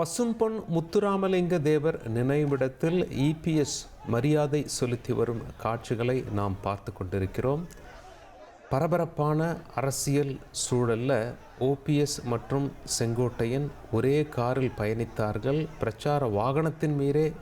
பசும்பொன் முத்துராமலிங்க தேவர் நினைவிடத்தில் இபிஎஸ் மரியாதை செலுத்தி வரும் காட்சிகளை நாம் பார்த்து கொண்டிருக்கிறோம். பரபரப்பான அரசியல் சூழலில் ஓபிஎஸ் மற்றும் செங்கோட்டையன் ஒரே காரில் பயணித்தார்கள். பிரச்சார வாகனத்தின் மீறே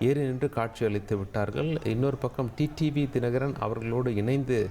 ஏறி நின்று காட்சியளித்து விட்டார்கள். இன்னொரு பக்கம் டிடிவி தினகரன் அவர்களோடு இணைந்து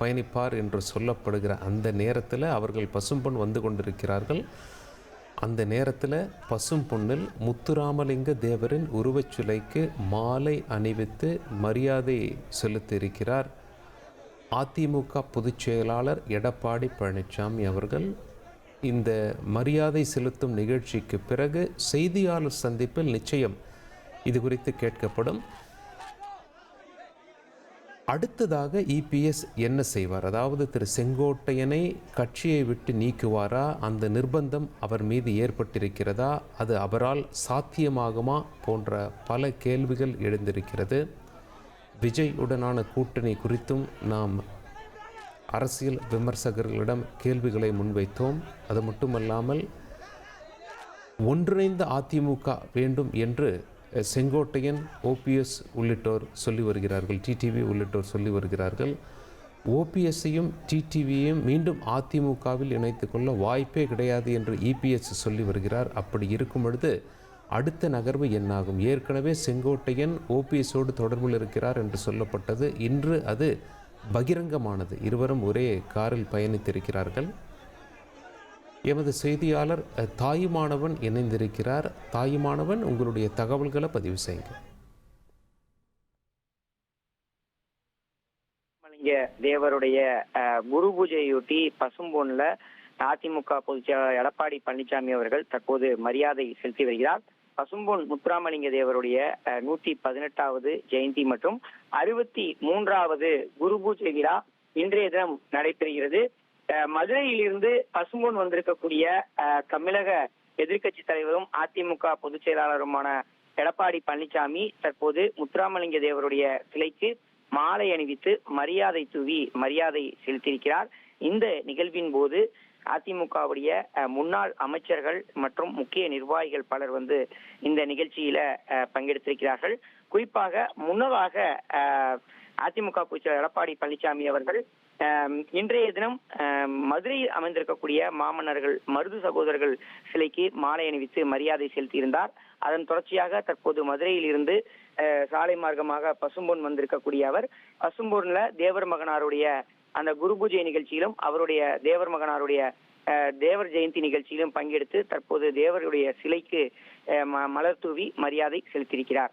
பயணிப்பார் என்று சொல்லப்படுகிற அந்த நேரத்தில் அவர்கள் பசும்பொன் வந்து கொண்டிருக்கிறார்கள். அந்த நேரத்தில் பசும் பொண்ணில் முத்துராமலிங்க தேவரின் உருவச் சிலைக்கு மாலை அணிவித்து மரியாதை செலுத்தியிருக்கிறார். அதிமுக பொதுச் செயலாளர் எடப்பாடி பழனிசாமி அவர்கள் இந்த மரியாதை செலுத்தும் நிகழ்ச்சிக்கு பிறகு செய்தியாளர் சந்திப்பில் நிச்சயம் இது குறித்து கேட்கப்படும். அடுத்ததாக இபிஎஸ் என்ன செய்வார்? அதாவது திரு செங்கோட்டையனை கட்சியை விட்டு நீக்குவாரா? அந்த நிர்பந்தம் அவர் மீது ஏற்பட்டிருக்கிறதா? அது அவரால் சாத்தியமாகுமா? போன்ற பல கேள்விகள் எழுந்திருக்கிறது. விஜய் உடனான கூட்டணி குறித்தும் நாம் அரசியல் விமர்சகர்களிடம் கேள்விகளை முன்வைத்தோம். அது மட்டுமல்லாமல் ஒன்றிணைந்த அதிமுக வேண்டும் என்று செங்கோட்டையன் ஓபிஎஸ் உள்ளிட்டோர் சொல்லி வருகிறார்கள். டிடிவி உள்ளிட்டோர் சொல்லி வருகிறார்கள். ஓபிஎஸ்ஸையும் டிடிவியையும் மீண்டும் அதிமுகவில் இணைத்து கொள்ள வாய்ப்பே கிடையாது என்று இபிஎஸ் சொல்லி வருகிறார். அப்படி இருக்கும் பொழுது அடுத்த நகர்வு என்னாகும்? ஏற்கனவே செங்கோட்டையன் ஓபிஎஸோடு தொடர்பில் இருக்கிறார் என்று சொல்லப்பட்டது. இன்று அது பகிரங்கமானது. இருவரும் ஒரே காரில் பயணித்திருக்கிறார்கள். எமது செய்தியாளர் தாயுமானவன் இணைந்திருக்கிறார். தாயுமானவன் உங்களுடைய தகவல்களை பதிவு செய்யுங்க. தேவருடைய குரு பூஜையொட்டி பசும்பொன்ல அதிமுக பொதுச்செயலாளர் எடப்பாடி பழனிசாமி அவர்கள் தற்போது மரியாதை செலுத்தி வருகிறார். பசும்பொன் முத்துராமலிங்க தேவருடைய நூத்தி பதினெட்டாவது ஜெயந்தி மற்றும் அறுபத்தி மூன்றாவது குரு பூஜை விழா இன்றைய தினம் நடைபெறுகிறது. மதுரையிலிருந்து பசும்பொன் வந்திருக்கக்கூடிய தமிழக எதிர்க்கட்சி தலைவரும் அதிமுக பொதுச் செயலாளருமான எடப்பாடி பழனிசாமி தற்போது முத்துராமலிங்க தேவருடைய சிலைக்கு மாலை அணிவித்து மரியாதை தூவி மரியாதை செலுத்தியிருக்கிறார். இந்த நிகழ்வின் போது அதிமுகவுடைய அஹ், முன்னாள் அமைச்சர்கள் மற்றும் முக்கிய நிர்வாகிகள் பலர் வந்து இந்த நிகழ்ச்சியில பங்கெடுத்திருக்கிறார்கள். குறிப்பாக முன்னதாக அதிமுக பொதுச்செயலர் எடப்பாடி பழனிசாமி அவர்கள் இன்றைய தினம் மதுரையில் அமைந்திருக்கக்கூடிய மாமன்னர்கள் மருது சகோதரர்கள் சிலைக்கு மாலை அணிவித்து மரியாதை செலுத்தியிருந்தார். அதன் தொடர்ச்சியாக தற்போது மதுரையில் இருந்து சாலை மார்க்கமாக பசும்பொன் வந்திருக்கக்கூடிய அவர் பசும்பொன்ல தேவர் மகனாருடைய அந்த குரு பூஜை நிகழ்ச்சியிலும் அவருடைய தேவர் மகனாருடைய தேவர் ஜெயந்தி நிகழ்ச்சியிலும் பங்கெடுத்து தற்போது தேவருடைய சிலைக்கு ம- மலர் தூவி மரியாதை செலுத்தியிருக்கிறார்.